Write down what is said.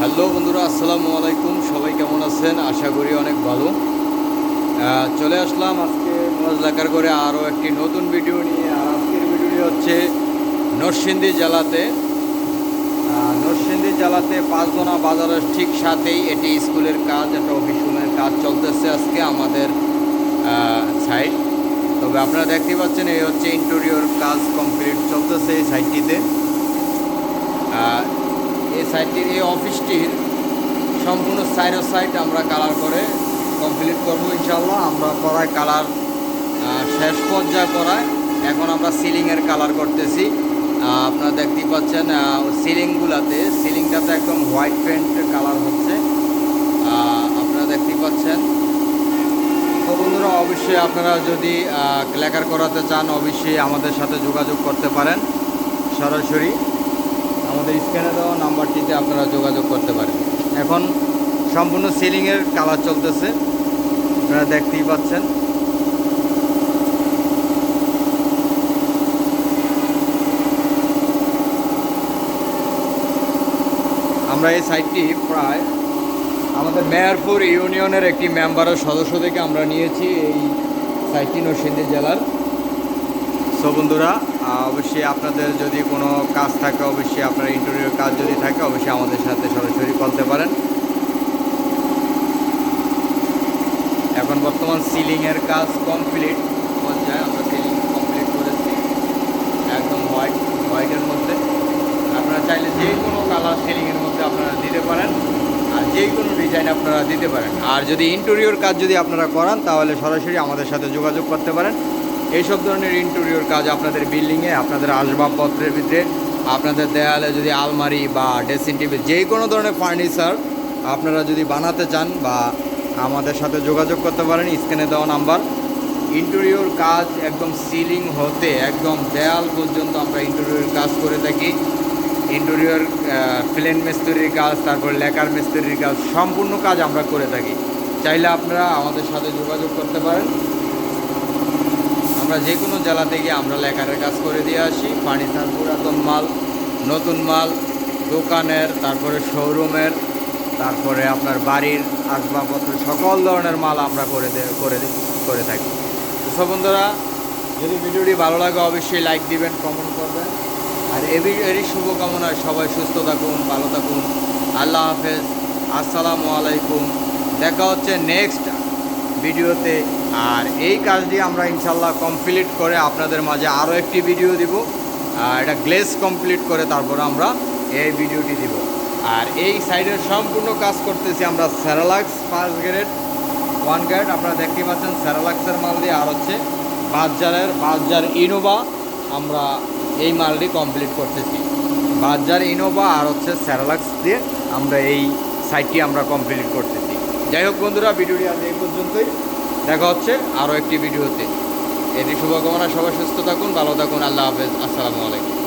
Hello বন্ধুরা, আসসালামু আলাইকুম। সবাই কেমন আছেন? আশা করি অনেক ভালো। চলে আসলাম আজকে মজলাকার করে আরও একটি নতুন ভিডিও নিয়ে। আর আজকের ভিডিওটি হচ্ছে নরসিংদী জেলাতে। নরসিংদী জেলাতে পাঁচদোনা বাজারের ঠিক সাথেই এটি স্কুলের কাজ, একটা অফিস রুমের কাজ চলতেছে আজকে আমাদের সাইড তবে আপনারা দেখতে পাচ্ছেন, এই হচ্ছে ইন্টেরিয়র কাজ কমপ্লিট চলতেছে এই সাইডটিতে সাইটটির এই অফিসটির সম্পূর্ণ সাইড সাইড আমরা কালার করে কমপ্লিট করব ইনশাল্লাহ আমরা করায় কালার শেষ পর্যায়ে করায় এখন আমরা সিলিংয়ের কালার করতেছি। আপনারা দেখতেই পাচ্ছেন সিলিংগুলাতে সিলিংটাতে একদম হোয়াইট পেন্ট কালার হচ্ছে। আপনারা দেখতেই পাচ্ছেন। তো বন্ধুরা, অবশ্যই আপনারা যদি ক্ল্যাকার করাতে চান, অবশ্যই আমাদের সাথে যোগাযোগ করতে পারেন। সরাসরি আমাদের স্ক্যানে দেওয়া নাম্বারটিতে আপনারা যোগাযোগ করতে পারেন। এখন সম্পূর্ণ সিলিংয়ের কালার চলতেছে। আপনারা দেখতেই পাচ্ছেন। আমরা এই সাইটটি প্রায় আমাদের মেয়রপুর ইউনিয়নের একটি মেম্বারের সদস্য থেকে আমরা নিয়েছি এই সাইটটি নরসিংদী জেলার। সো বন্ধুরা আহ, অবশ্যই আপনাদের যদি কোনো কাজ থাকে, অবশ্যই আপনার ইন্টারভিউর কাজ যদি থাকে, অবশ্যই আমাদের সাথে সরাসরি বলতে পারেন। এখন বর্তমান সিলিংয়ের কাজ কমপ্লিট পর্যায়ে আমরা সিলিং কমপ্লিট করেছি। একদম হোয়াইট হোয়াইটের মধ্যে। আপনারা চাইলে যে কোনো কালার সিলিংয়ের মধ্যে আপনারা দিতে পারেন। আর যে কোনো ডিজাইন আপনারা দিতে পারেন। আর যদি ইন্টেরিয়র কাজ যদি আপনারা করান, তাহলে সরাসরি আমাদের সাথে যোগাযোগ করতে পারেন। এইসব ধরনের ইন্টেরিয়র কাজ আপনাদের বিল্ডিংয়ে আপনাদের আসবাবপত্রের ভিতরে, আপনাদের দেয়ালে যদি আলমারি বা ড্রেসিং টেবিল যে কোনো ধরনের ফার্নিচার আপনারা যদি বানাতে চান বা আমাদের সাথে যোগাযোগ করতে পারেন, স্ক্রিনে দেওয়া নাম্বার। ইন্টেরিয়র কাজ একদম সিলিং হতে, একদম দেয়াল পর্যন্ত আমরা ইন্টেরিয়র কাজ করে থাকি। ইন্টেরিয়র প্লেন মিস্ত্রির কাজ, তারপর লেকার মিস্ত্রির কাজ, সম্পূর্ণ কাজ আমরা করে থাকি। চাইলে আপনারা আমাদের সাথে যোগাযোগ করতে পারেন। আমরা যে কোনো জেলা থেকে আমরা লেকারের কাজ করে দিয়ে আসি। ফার্নিচার পুরাতন মাল, নতুন মাল, দোকানের, তারপরে শোরুমের তারপরে আপনার বাড়ির আসবাবপত্র, সকল ধরনের মাল আমরা করে করে করে থাকি। তো সব বন্ধুরা, যদি ভিডিওটি ভালো লাগে অবশ্যই লাইক দিবেন কমেন্ট করবেন। আর এবি এরই শুভকামনায় সবাই সুস্থ থাকুন, ভালো থাকুন। আল্লাহ হাফেজ। আসসালামু আলাইকুম। দেখা হচ্ছে নেক্সট ভিডিওতে আর এই কাজটি আমরা ইনশাল্লাহ কমপ্লিট করে আপনাদের মাঝে আরও একটি ভিডিও দিব। এটা গ্লেস কমপ্লিট করে তারপর আমরা এই ভিডিওটি দিব। আর এই সাইডের সম্পূর্ণ কাজ করতেছি আমরা স্যারালাক্স ফার্স্ট গ্রেড ওয়ান গ্রেড আপনারা দেখতে পাচ্ছেন স্যারালাক্সের মাল দিয়ে আর হচ্ছে বাজারের, বাজার ইনোভা আমরা এই মালটি কমপ্লিট করতেছি। বাজার ইনোভা আর হচ্ছে স্যারালাক্স দিয়ে আমরা এই সাইটটি আমরা কমপ্লিট করতেছি। যাই হোক বন্ধুরা ভিডিওটি আজ এই পর্যন্তই। দেখা হচ্ছে আরও একটি ভিডিওতে। এটি শুভকামনা, সবাই সুস্থ থাকুন, ভালো থাকুন, আল্লাহ হাফেজ, আসসালামু আলাইকুম।